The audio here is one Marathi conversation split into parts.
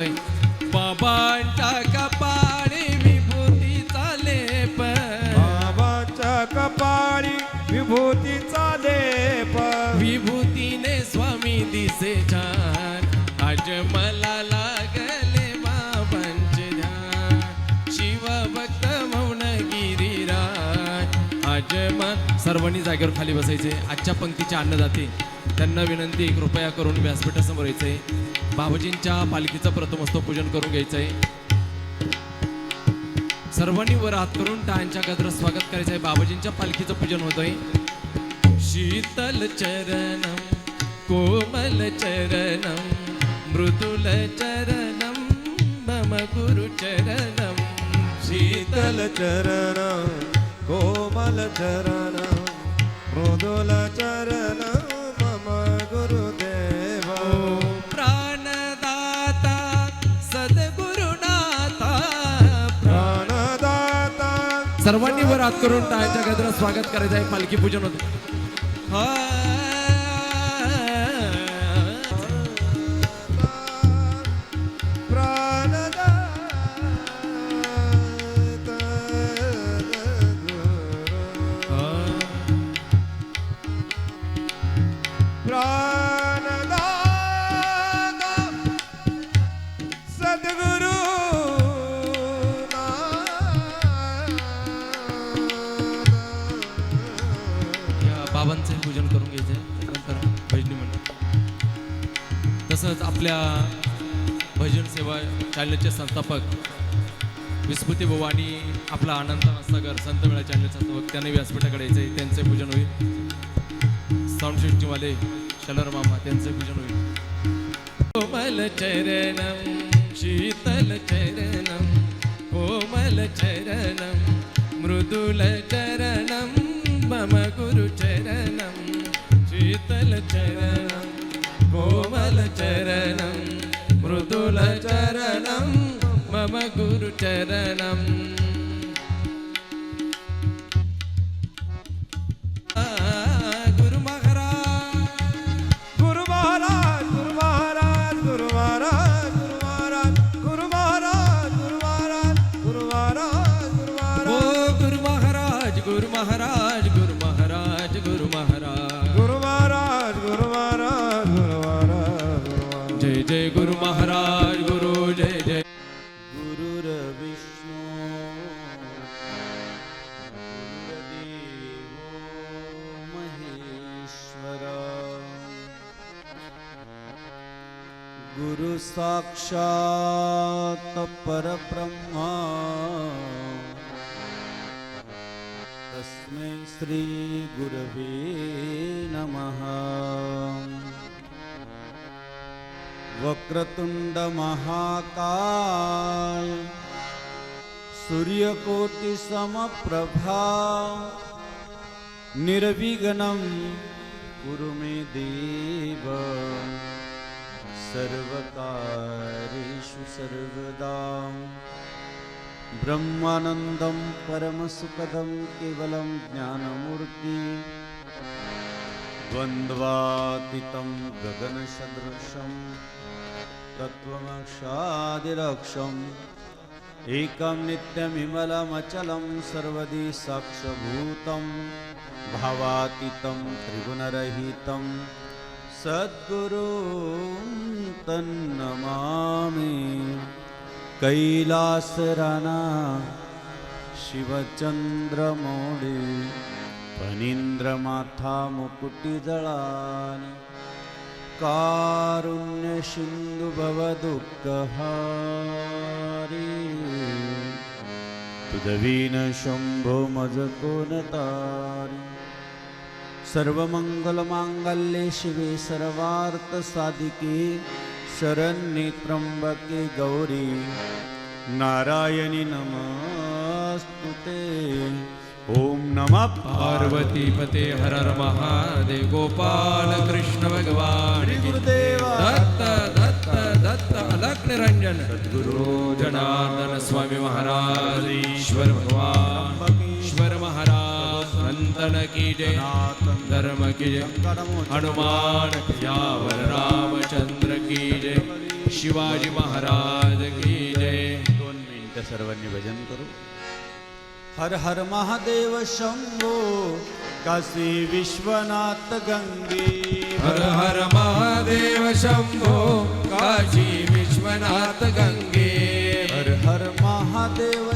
बाबांच्या कपाळी विभूतीचा लेप बाबाच्या कपाळी विभूतीचा लेप विभूतीने स्वामी दिसे छान. आज मला लागले बाबांचे ध्यान. शिवभक्त मौन गिरिराज आज मन सर्वांनी जागेवर खाली बसायचे. आजच्या पंक्तीचे अन्नदाते त्यांना विनंती कृपया करून व्यासपीठासमोर यायचंय बाबाजींच्या पालखीचं प्रथमस्तो पूजन करून घ्यायचंय. सर्वांनी वर हात करून टाळ्यांच्या गजरात स्वागत करायचं आहे बाबाजींच्या पालखीचं पूजन होतंय. शीतल चरणम कोमल चरणम मृदुल चरणम मम गुरु चरणम शीतल शीतल चरण कोमल चरण मृदुल चरण हात करून टाळ्यांच्या गजरात स्वागत करायचं आहे. पालखी पूजन होतं. हा. आपल्या भजन सेवा चॅनलचे संस्थापक विस्मृती भाऊ आणि आपला आनंद नससागर संत मेळा चॅनल संस्थापक त्यांनी व्यासपीठाकडे यायचंय त्यांचे पूजन होईल. साऊंड सिस्टीमवाले शलर मामा त्यांचे पूजन होईल. कोमल चरणम शीतल चरणम कोमल चरणम मृदुल चरणम मम गुरु चरणम शीतल चरणम कोमलचरणं मृदुलचरणं मम गुरुचरणम् गुरुसाक्षात् परब्रह्मा। तस्मै श्रीगुरवे नमः। वक्रतुण्डमहाकाय सूर्यकोटिसमप्रभा। निर्विघ्नं गुरु मे देव। सर्वकारेषु सर्वदा ब्रह्मानन्दं परमसुखदं केवलं ज्ञानमूर्ति। द्वन्द्वातीतं गगनसदृशं तत्त्वमक्षादिरक्षम् एकं नित्यमिमलमचलं सर्वदि साक्षभूतं। भावातीतं त्रिगुणरहितं सद्गुरू तन्नमामि। कैलासराना शिवचन्द्रमौळि पनीन्द्रमाथा मुकुटिजलानि कारुण्यशिङ्गु भवदुःखारी तु जवीनशम्भो कोणतारी सर्वमंगलमांगल्ये शिवे सर्वार्थसाधिके शरण्ये त्र्यंबके गौरी। नारायणी नमस्तुते ओम नमः। पार्वती पते हर हर महादेव गोपाल कृष्ण भगवान दत्त दत्त दत्त अलक निरंजन। सद्गुरु। जनार्दन स्वामी महाराज ईश्वर भगवान। संतन की जय। धर्म की जय। हनुमान यावर रामचंद्र की जय। शिवाजी महाराज की जय। दोन मिनिटं सर्वांनी भजन करू। हर हर महादेव शंभो काशी विश्वनाथ गंगे हर हर महादेव शंभो काशी विश्वनाथ गंगे हर हर महादेव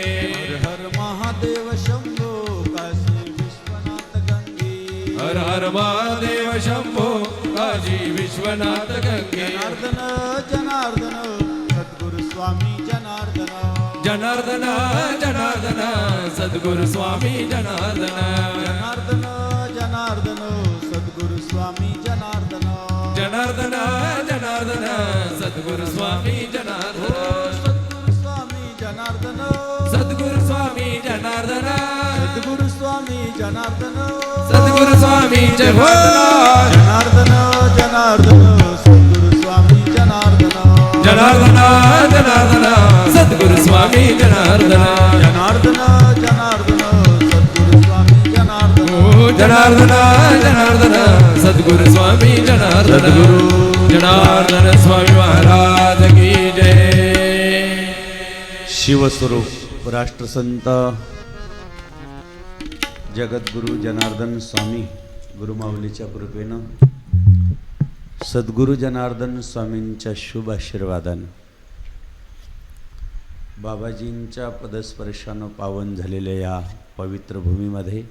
शंभो काशी विश्वनाथ गंगे। जनार्दन जनार्दन सद्गुरु स्वामी जनार्दन। जनार्दन जनार्दन सद्गुरु स्वामी जनार्दन। जनार्दन जनार्दन सद्गुरु स्वामी जनार्दन। जनार्दन जनार्दन सद्गुरु स्वामी जनार्दन। सद्गुरु स्वामी जनार्दन। सद्गुरु स्वामी जनार्दन। सद्गुरु स्वामी जनार्दन। स्वामी जय जनार्दन जनार्दन सद्गुरु स्वामी जनार्दन। जनार्दन जनार्दन सद्गुरु स्वामी जनार्दन। जनार्दन जनार्दन सद्गुरु स्वामी जनार्दन। जनार्दन जनार्दन सद्गुरु स्वामी जनार्दन। जनार्दन स्वामी महाराज की जय। शिवस्वरूप राष्ट्रसंत जगद्गुरु जनार्दन स्वामी। गुरुमाऊलीच्या कृपेनं सद्गुरु जनार्दन स्वामींच्या शुभ आशीर्वादानं बाबाजींच्या पदस्पर्शानं पावन झालेल्या या पवित्र भूमीमध्ये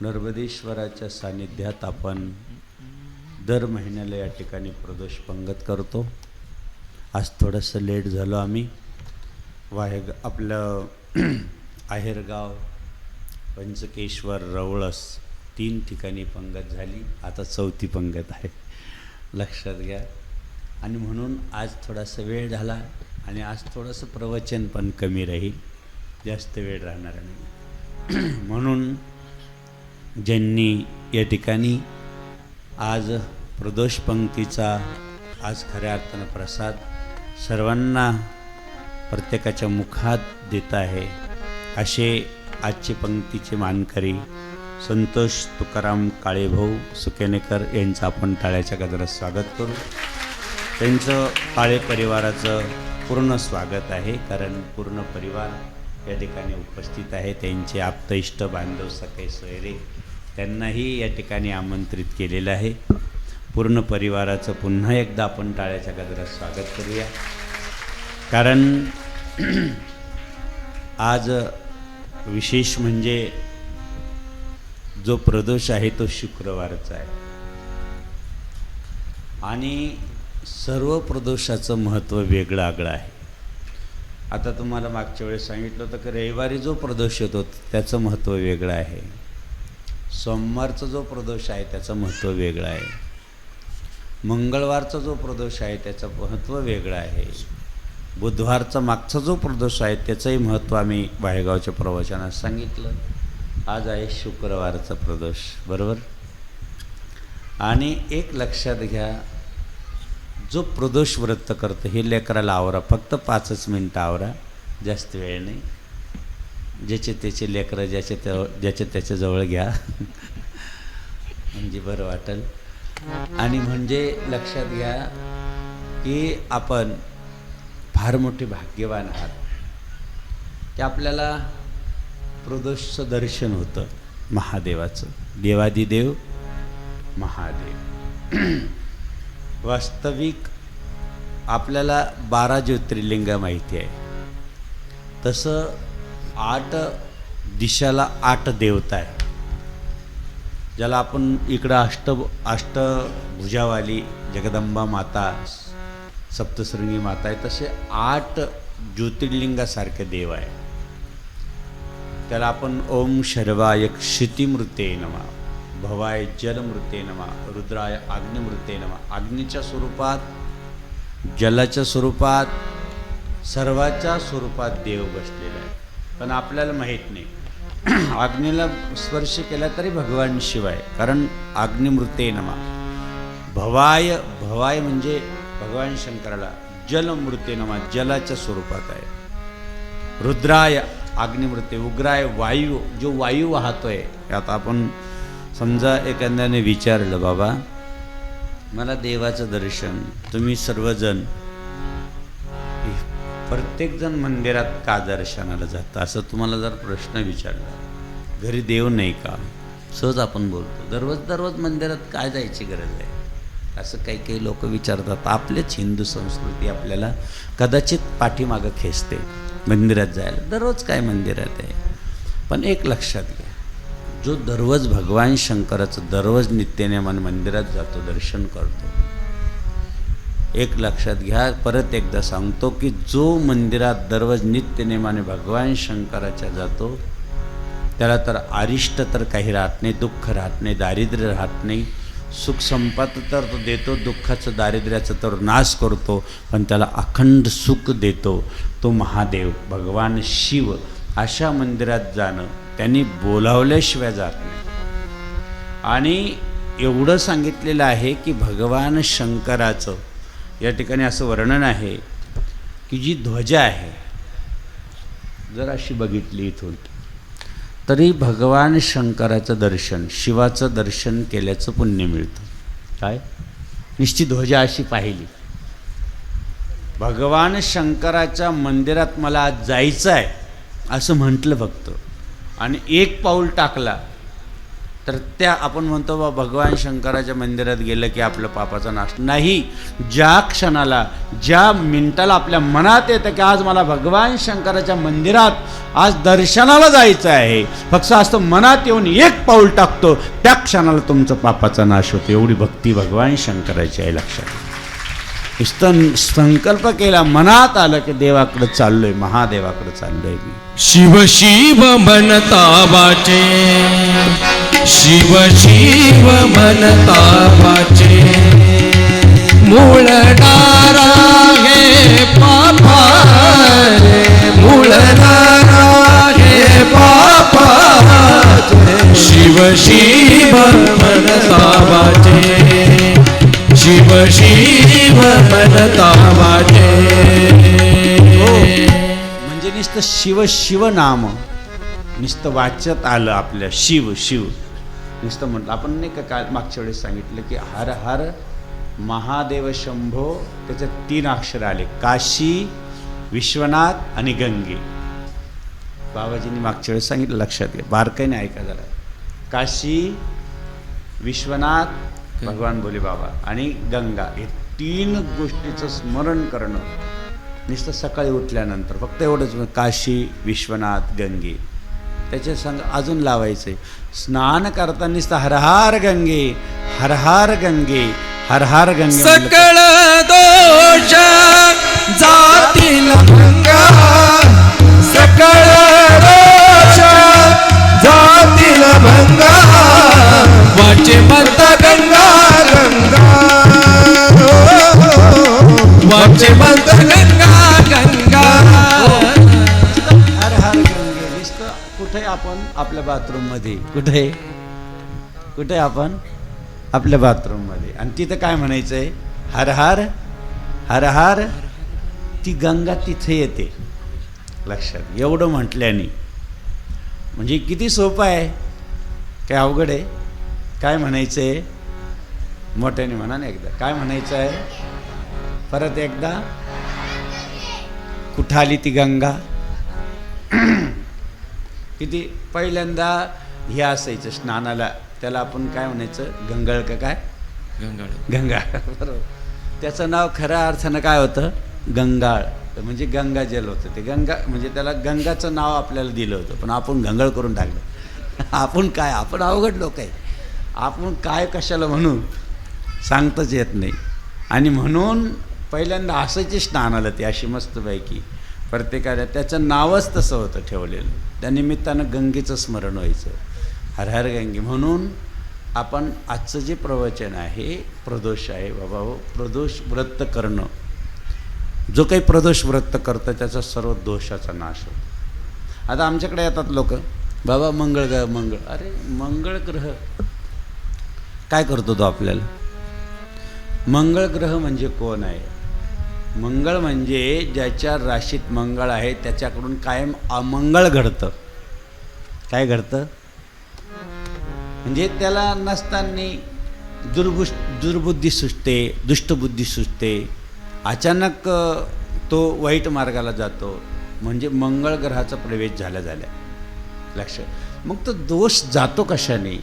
नर्मदेश्वराच्या सानिध्यात आपण दर महिन्याला या ठिकाणी प्रदोष पंगत करतो. आज थोडंसं लेट झालो आम्ही. वाहेग आपलं आहेरगाव पंचकेश्वर रवळस तीन ठिकाणी पंगत झाली. आता चौथी पंगत आहे. लक्षात घ्या. आणि म्हणून आज थोडासा वेळ झाला आणि आज थोडंसं प्रवचन पण कमी राहील. जास्त वेळ राहणार नाही. म्हणून ज्यांनी या ठिकाणी आज प्रदोष पंक्तीचा आज खऱ्या अर्थानं प्रसाद सर्वांना प्रत्येकाच्या मुखात देत आहे असे आजचे पंक्तीचे मानकरी संतोष तुकाराम काळेभाऊ सुकेनेकर यांचं आपण टाळ्याच्या गजरात स्वागत करू. त्यांचं काळे परिवाराचं पूर्ण स्वागत आहे कारण पूर्ण परिवार या ठिकाणी उपस्थित आहे. त्यांचे आप्त इष्ट बांधव सखे सोयरे त्यांनाही या ठिकाणी आमंत्रित केलेलं आहे. पूर्ण परिवाराचं पुन्हा एकदा आपण टाळ्याच्या गजरात स्वागत करूया. कारण आज विशेष म्हणजे जो प्रदोष आहे तो शुक्रवारचा आहे. आणि सर्व प्रदोषाचं महत्त्व वेगळं आगळं आहे. आता तुम्हाला मागच्या वेळेस सांगितलं होतं की रविवारी जो प्रदोष येतो त्याचं महत्त्व वेगळं आहे. सोमवारचा जो प्रदोष आहे त्याचं महत्त्व वेगळं आहे. मंगळवारचा जो प्रदोष आहे त्याचं महत्त्व वेगळं आहे. बुधवारचा मागचा जो प्रदोष आहे त्याचंही महत्त्व आम्ही बाहेगावच्या प्रवचनात सांगितलं. आज आहे शुक्रवारचा प्रदोष बरोबर? आणि एक लक्षात घ्या जो प्रदोष व्रत करतो हे लेकराला आवरा फक्त पाचच मिनटं आवरा जास्त वेळ नाही. ज्याचे त्याचे लेकरं ज्याचे त्या ज्याच्या त्याच्याजवळ घ्या. म्हणजे बरं वाटेल. आणि म्हणजे लक्षात घ्या की आपण फार मोठे भाग्यवान आहात. ते आपल्याला प्रदोषचं दर्शन होतं महादेवाचं. देवादिदेव महादेव. वास्तविक आपल्याला बारा ज्योतिर्लिंग माहिती आहे. तसं आठ दिशाला आठ देवता आहे. ज्याला आपण इकडं अष्ट अष्टभुजावाली जगदंबा माता सप्तशृंगी माता आहे तसे आठ ज्योतिर्लिंगासारखे देव आहे त्याला आपण ओम शर्वाय क्षितिमृते नमा भवाय जलमृते नमा रुद्राय अग्निमृते नमा. अग्नीच्या स्वरूपात जलाच्या स्वरूपात सर्वाच्या स्वरूपात देव बसलेला आहे पण आपल्याला माहीत नाही. अग्नीला स्पर्श केला तरी भगवान शिवाय. कारण अग्निमृते नमा. भवाय भवाय म्हणजे भगवान शंकराला जलमृते नमा जलाच्या स्वरूपात आहे. रुद्राय अग्निमृते उग्राय वायू जो वायू वाहतोय आता आपण समजा एखाद्याने विचारलं बाबा मला देवाचं दर्शन तुम्ही सर्वजण प्रत्येकजण मंदिरात का दर्शनाला जातं? असं तुम्हाला जर प्रश्न विचारला घरी देव नाही का? सहज आपण बोलतो दररोज दररोज मंदिरात काय जायची गरज आहे? असं काही काही लोक विचारतात. आपलेच हिंदू संस्कृती आपल्याला कदाचित पाठीमागं खेचते. मंदिरात जायला. दररोज काय मंदिरात आहे पण एक लक्षात घ्या. जो दररोज भगवान शंकराचं दररोज नित्यनेमाने मंदिरात जातो दर्शन करतो एक लक्षात घ्या. परत एकदा सांगतो की जो मंदिरात दररोज नित्यनेमाने भगवान शंकराच्या जातो त्याला तर आरिष्ट तर काही राहत नाही दुःख राहत नाही दारिद्र्य राहत नाही सुख संपत तर तो देतो दुःखाचं दारिद्र्याचं तर नाश करतो पण त्याला अखंड सुख देतो. तो महादेव भगवान शिव अशा मंदिरात जाणं त्यांनी बोलावल्याशिवाय जात नाही. आणि एवढं सांगितलेलं आहे की भगवान शंकराचं या ठिकाणी असं वर्णन आहे की जी ध्वजा आहे जर अशी बघितली इथून. तरी भगवान शंकराचं दर्शन शिवाचं दर्शन केल्याचं पुण्य मिळतं. काय? निश्चित ध्वजा अशी पाहिली. भगवान शंकराच्या मंदिरात मला आज जायचं आहे असं म्हटलं फक्त आणि एक पाऊल टाकला तर त्या आपण म्हणतो बा भगवान शंकराच्या मंदिरात गेलं की आपलं पापाचा नाश. नाही ज्या क्षणाला ज्या मिनिटाला आपल्या मनात येतं की आज मला भगवान शंकराच्या मंदिरात आज दर्शनाला जायचं आहे फक्त असं मनात येऊन एक पाऊल टाकतो त्या क्षणाला तुमचं पापाचा नाश होतो. एवढी भक्ती भगवान शंकराची आहे लक्षात. नुसतं संकल्प केला मनात आलं की देवाकडे चाललोय महादेवाकडे चाललोय मी. शिव शिव म्हणता वाचे शिव शिव म्हणता वाचे मूळ डारा हे पापा मूळ डारा हे पापा शिव शिव म्हणता वाचे शिव शिव म्हणता म्हणजे नुसतं शिव शिव नाम. नुसतं वाचत आलं आपल्या शिव शिव. नुसतं म्हटलं आपण नाही का काय मागच्या वेळेस सांगितलं की हर हर महादेव शंभो त्याच्यात तीन अक्षर आले काशी विश्वनाथ आणि गंगे. बाबाजींनी मागच्या वेळेस सांगितलं लक्षात घ्या. बारकाईने ऐका जरा. काशी विश्वनाथ भगवान बोले बाबा आणि गंगा हे तीन गोष्टीचं स्मरण करणं नुसतं सकाळी उठल्यानंतर फक्त एवढंच काशी विश्वनाथ गंगे त्याच्या संग अजून लावायचे स्नान करताना नुसतं हरहार गंगे हरहार गंगे हरहार गंगे सकळ दोष जातील भंगा सकळ दोष जातील भंगा वाचे मत गंगा गंगा. वाचे मत गंगा गंगा. हर हर गंगे कुठे आपण? आपल्या बाथरूममध्ये. कुठे? कुठे आपण? आपल्या बाथरूममध्ये. आणि तिथं काय म्हणायचं आहे हर हर हर हर ती गंगा तिथे येते. लक्षात. एवढं म्हटल्याने म्हणजे किती सोपं आहे? काय अवघड आहे? काय म्हणायचं आहे मोठ्याने म्हणा ना एकदा. काय म्हणायचं आहे परत एकदा. कुठं आली ती गंगा? किती पहिल्यांदा हे असायचं स्नानाला. त्याला आपण काय म्हणायचं? गंगाळ का काय? गंगाळ. गंगाळ. बरोबर. त्याचं नाव खऱ्या अर्थानं काय होतं? गंगाळ. तर म्हणजे गंगाजल होतं. ते गंगा म्हणजे त्याला गंगाचं नाव आपल्याला दिलं होतं. पण आपण गंगाळ करून टाकलं. आपण काय? आपण अवघड लोक आहे. आपण काय कशाला म्हणू? सांगताच येत नाही. आणि म्हणून पहिल्यांदा असायची स्नान आलं ते अशी मस्तपैकी. प्रत्येकाला त्याचं नावच तसं होतं ठेवलेलं. त्या निमित्तानं गंगेचं स्मरण व्हायचं. हर हर गंगे. म्हणून आपण आजचं जे प्रवचन आहे प्रदोष आहे बाबा हो प्रदोष व्रत करणं. जो काही प्रदोष व्रत करतं त्याचा सर्व दोषाचा नाश होतो. आता आमच्याकडे येतात लोक बाबा मंगळ ग्रह मंगळ. अरे मंगळ ग्रह. काय करतो तो आपल्याला? मंगळ ग्रह म्हणजे कोण आहे? मंगळ म्हणजे ज्याच्या राशीत मंगळ आहे त्याच्याकडून कायम अमंगळ घडतं. काय घडतं? म्हणजे त्याला नसताना दुर्बुश दुर्बुद्धी सुचते दुष्टबुद्धी सुचते अचानक तो वाईट मार्गाला जातो. म्हणजे मंगळ ग्रहाचा प्रवेश झाल्या झाल्या लक्ष. मग तो दोष जातो कशाने?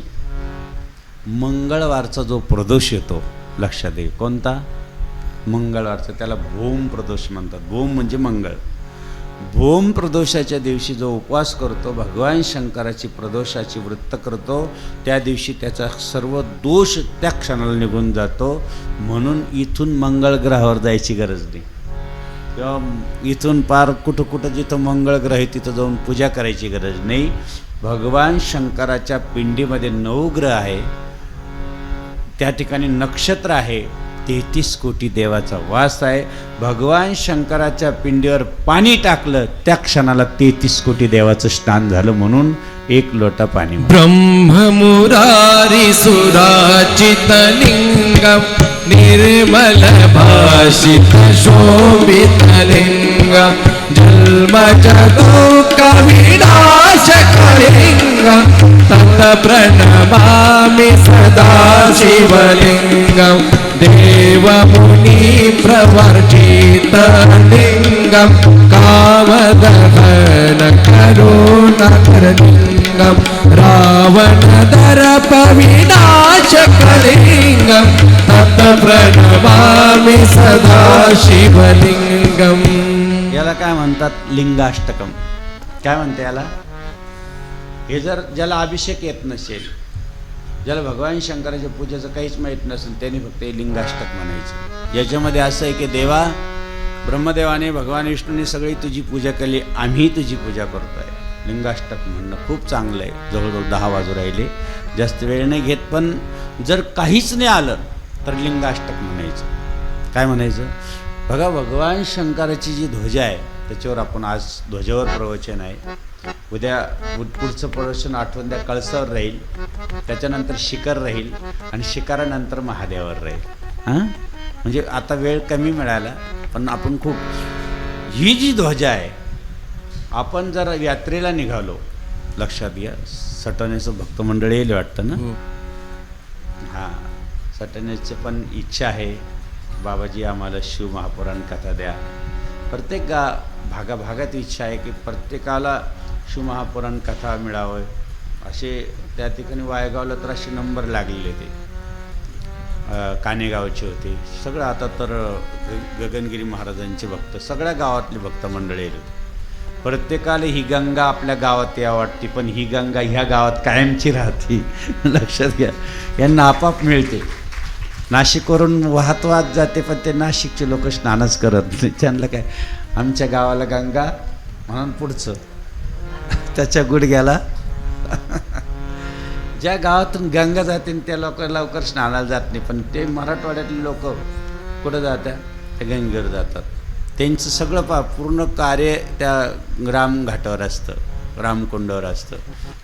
मंगळवारचा जो प्रदोष येतो लक्षात येईल कोणता? मंगळवारचा. त्याला भूम प्रदोष म्हणतात. भूम म्हणजे मंगळ. भूम प्रदोषाच्या दिवशी जो उपवास करतो भगवान शंकराची प्रदोषाची वृत्त करतो त्या दिवशी त्याचा सर्व दोष त्या क्षणाला निघून जातो. म्हणून इथून मंगळ ग्रहावर जायची गरज नाही. किंवा इथून पार कुठं कुठं जिथं मंगळ ग्रह आहे तिथं जाऊन पूजा करायची गरज नाही. भगवान शंकराच्या पिंडीमध्ये नऊ ग्रह आहे. त्या ठिकाणी नक्षत्र आहे. तेहतीस कोटी देवाचा वास आहे. भगवान शंकराच्या पिंडीवर पाणी टाकलं त्या क्षणाला तेहतीस कोटी देवाचं स्नान झालं म्हणून एक लोटा पाणी ब्रह्ममुरारी सुराचितलिङ्गं निर्मल भाषित शोभितलिङ्गं जन्मजगोकविनाशकलिङ्गं तत् प्रणमामि सदा शिवलिङ्गं देवमुनि प्रवर्जितलिङ्गं कामदहन करुणकरलिङ्गं रावणदर्पविनाशकलिङ्गं तत् प्रणमामि सदा शिवलिङ्गम्। याला काय म्हणतात? लिंगाष्टकम. काय म्हणते याला? हे जर ज्याला अभिषेक येत नसेल ज्याला भगवान शंकराच्या पूजेचं काहीच माहीत नसेल त्यांनी फक्त हे लिंगाष्टक म्हणायचं. याच्यामध्ये असं आहे की देवा ब्रह्मदेवाने भगवान विष्णूने सगळी तुझी पूजा केली आम्ही तुझी पूजा करतोय. लिंगाष्टक म्हणणं खूप चांगलं आहे. जवळजवळ दहा वाजू राहिले. जास्त वेळ नाही घेत पण जर काहीच नाही आलं तर लिंगाष्टक म्हणायचं. काय म्हणायचं? बघा भगवान शंकराची जी ध्वजा आहे त्याच्यावर आपण आज ध्वजावर प्रवचन आहे. उद्या उद- पुढचं प्रवचन आठवण द्या कळसावर राहील. त्याच्यानंतर शिखर राहील आणि शिखरानंतर महादेवावर राहील. हां? म्हणजे आता वेळ कमी मिळाला पण आपण खूप ही जी ध्वजा आहे आपण जर यात्रेला निघालो लक्षात घ्या सटवण्याचं भक्तमंडळ येईल वाटतं ना? हां. सटण्याची पण इच्छा आहे. बाबाजी आम्हाला शिव महापुराण कथा द्या. प्रत्येक गा भागाभागात इच्छा आहे की प्रत्येकाला शिवमहापुराण कथा मिळावं. असे त्या ठिकाणी वायगावला तर असे नंबर लागलेले ते. कानेगावचे होते. सगळं आता तर ग- गगनगिरी महाराजांचे भक्त सगळ्या गावातले भक्त मंडळी आहेत. प्रत्येकाला ही गंगा आपल्या गावात या वाटते पण ही गंगा ह्या गावात कायमची राहते. लक्षात घ्या. यांना आपाप मिळते. नाशिकवरून वाहत वाहत जाते पण ते नाशिकचे लोक स्नानच करत नाही. त्यांना काय आमच्या गावाला गंगा म्हणून पुढचं. त्याच्या गुडघ्याला. ज्या गावातून गंगा जाते त्या लोक लवकर स्नानाला जात नाही. पण ते मराठवाड्यातले लोक कुठं जातात? त्या गंगेवर जातात. त्यांचं सगळं पा पूर्ण कार्य त्या रामघाटावर असतं. रामकुंडावर असतं.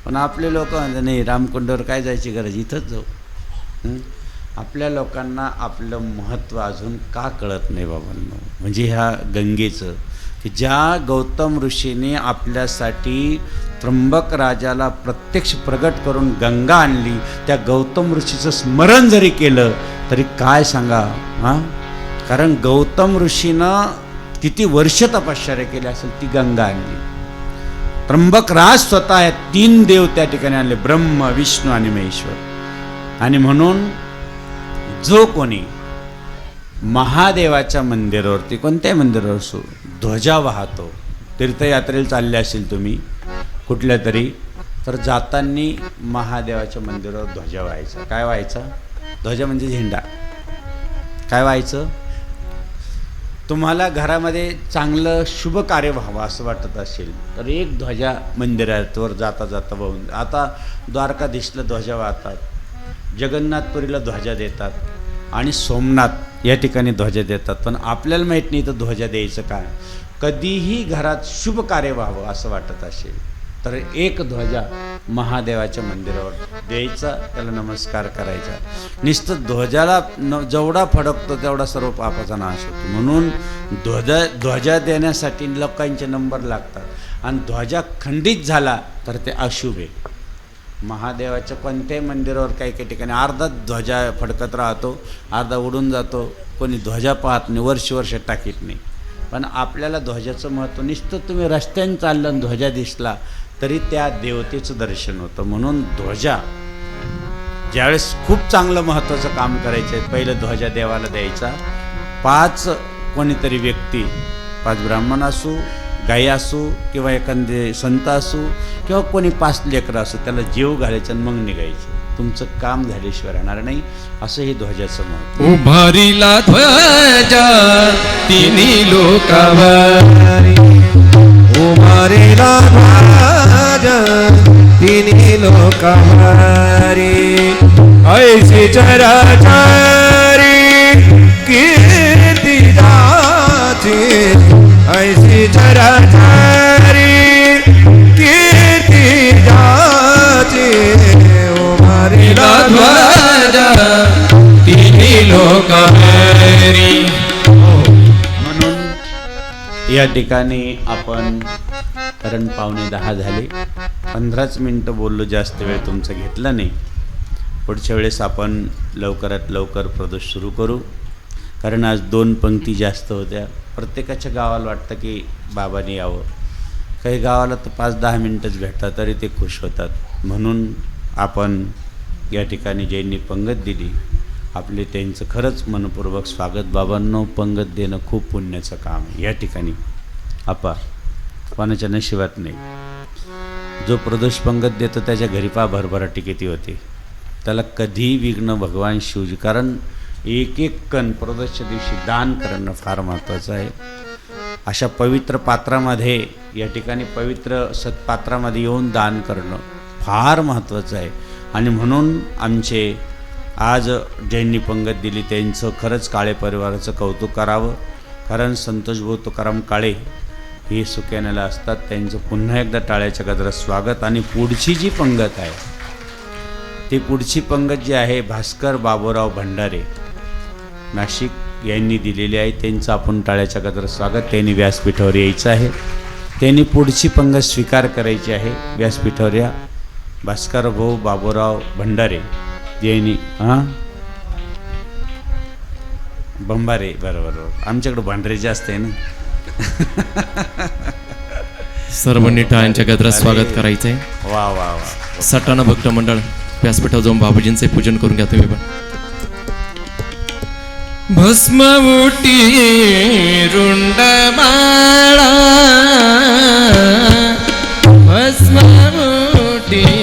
पण आपले लोक म्हणजे नाही रामकुंडावर काय जायची गरज? इथंच जाऊ. आपल्या लोकांना आपलं महत्त्व अजून का कळत नाही बाबांनो? म्हणजे ह्या गंगेचं की ज्या गौतम ऋषीने आपल्यासाठी त्र्यंबक राजाला प्रत्यक्ष प्रगट करून गंगा आणली त्या गौतम ऋषीचं स्मरण जरी केलं तरी काय सांगा हां? कारण गौतम ऋषीनं किती वर्ष तपश्चर्या केली असेल ती गंगा आणली. त्र्यंबक राज स्वतः आहेत तीन देव त्या ठिकाणी आणले ब्रह्म विष्णू आणि महेश्वर. आणि म्हणून जो कोणी महादेवाच्या मंदिरावरती कोणत्याही मंदिरावर असो ध्वजा वाहतो तीर्थयात्रेला चालले असेल तुम्ही कुठल्या तरी तर जाताना महादेवाच्या मंदिरावर ध्वजा व्हायचा. काय व्हायचा? ध्वजा म्हणजे झेंडा. काय व्हायचं? तुम्हाला घरामध्ये चांगलं शुभ कार्य व्हावं असं वाटत असेल तर एक ध्वजा मंदिरावर जाता जाता वाहून आता द्वारकाधीशला ध्वजा वाहतात जगन्नाथपुरीला ध्वजा देतात आणि सोमनाथ या ठिकाणी ध्वजा देतात. पण आपल्याला माहीत नाही तर ध्वजा द्यायचं काय. कधीही घरात शुभ कार्य व्हावं असं वाटत असेल तर एक ध्वजा महादेवाच्या मंदिरावर द्यायचा त्याला नमस्कार करायचा. नुसतं ध्वजाला न जेवढा फडकतो तेवढा सर्व पापाचा नाश होतो. म्हणून ध्वजा ध्वजा देण्यासाठी लोकांचे नंबर लागतात. आणि ध्वजा खंडित झाला तर ते अशुभ आहे. महादेवाच्या कोणत्याही मंदिरावर काही काही ठिकाणी अर्धा ध्वजा फडकत राहतो अर्धा उडून जातो कोणी ध्वजा पाहत नाही वर्ष वर्ष टाकीत नाही. पण आपल्याला ध्वजाचं महत्त्व नुसतं तुम्ही रस्त्याने चाललं आणि ध्वजा दिसला तरी त्या देवतेचं दर्शन होतं. म्हणून ध्वजा ज्यावेळेस खूप चांगलं महत्त्वाचं काम करायचं आहे पहिलं ध्वजा देवाला द्यायचा. पाच कोणीतरी व्यक्ती पाच ब्राह्मण असू गाई असू किंवा एखादे संत असू किंवा कोणी पाच लेकरं असू त्याला जीव घालायचं आणि मग निघायचं. तुमचं काम झाल्याशिवाय राहणार नाही असं हे ध्वजाचं मत उभारीला ध्वजा तिन्ही लोकावर. उभारीला ध्वजा तिन्ही लोकांवरी. ऐसी चराचारी कीर्ती या ठिकाणी आपण कारण पावणे दहा झाले. पंधराच मिनटं बोललो जास्त वेळ तुमचं घेतला नाही. पुढच्या वेळेस आपण लवकरात लवकर प्रदोष सुरू करू. कारण आज दोन पंक्ती जास्त होत्या. प्रत्येकाच्या गावाला वाटतं की बाबांनी यावं. काही गावाला तर पाच दहा मिनटंच भेटतात तरी ते खुश होतात. म्हणून आपण या ठिकाणी ज्यांनी पंगत दिली. आपले त्यांचं खरंच मनपूर्वक स्वागत. बाबांनो पंगत देणं खूप पुण्याचं काम आहे. या ठिकाणी आपा पाण्याच्या नशिबात नाही. जो प्रदोष पंगत देतो त्याच्या घरी पा भरभराटी किती होते. त्याला कधीही विघ्न भगवान शिवजी कारण एक एक कण प्रदोषच्या दिवशी दान करणं फार महत्त्वाचं आहे. अशा पवित्र पात्रामध्ये या ठिकाणी पवित्र सत्पात्रामध्ये येऊन दान करणं फार महत्त्वाचं आहे. आणि म्हणून आमचे आज ज्यांनी पंगत दिली त्यांचं खरंच काळे परिवाराचं कौतुक करावं. कारण संतोष भाऊ तुकाराम काळे हे सुक्यानेला असतात. त्यांचं पुन्हा एकदा टाळ्याच्या गजरात स्वागत. आणि पुढची जी पंगत आहे ती पुढची पंगत जी आहे भास्कर बाबूराव भंडारे. नाशिक यांनी दिलेली आहे. त्यांचं आपण टाळ्याच्या गजरात स्वागत. त्यांनी व्यासपीठावर यायचं आहे. त्यांनी पुढची पंगत स्वीकार करायची आहे. व्यासपीठावर या. भास्कर भाऊ बाबूराव भंडारे यांनी हां? बंबारे बरोबर बरोबर. आमच्याकडं भांडरे जास्त आहे ना? सर्वांनी टाळ्यांच्या गजरात स्वागत करायचंय. वा वा वा. सटाणा भक्त मंडळ व्यासपीठावर जाऊन बाबूजींचे पूजन करून घ्या तुम्ही पण. भस्म उटी रुंड माळा. भस्म उटी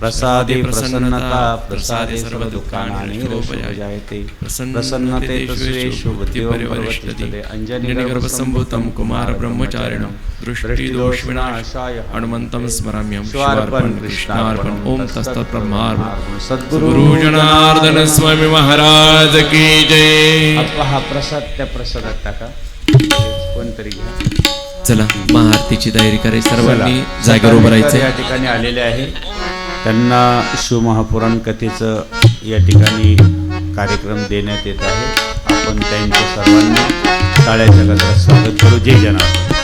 प्रसादे प्रसन्नता प्रसादे सर्वदुःखानानि निरोपजायते प्रसन्नते तस्वेषु बुद्धिवर्वतिष्ठते अंजनिगर्भसम्भूतं कुमार ब्रह्मचारिणं दृष्टिदोषविनाशाय हनुमन्तं स्मराम्यं शिवार्पण कृष्णार्पण ओम तस्तत् ब्रह्मार्पण सद्गुरु स्वामी महाराज की जय। हा प्रसाद त्या प्रसादात टाका कोणतरी घ्या। चला महाआरतीची तयारी करायची सर्वांनी. जागेवर उभं सकाळी राहायचंय या ठिकाणी आलेले आहे. त्यांना शिवमहापुराण कथेचं या ठिकाणी कार्यक्रम देण्यात येत आहे. आपण त्यांच्या सर्वांना टाळ्याच्या गजरात स्वागत करू. जय जनार्दन.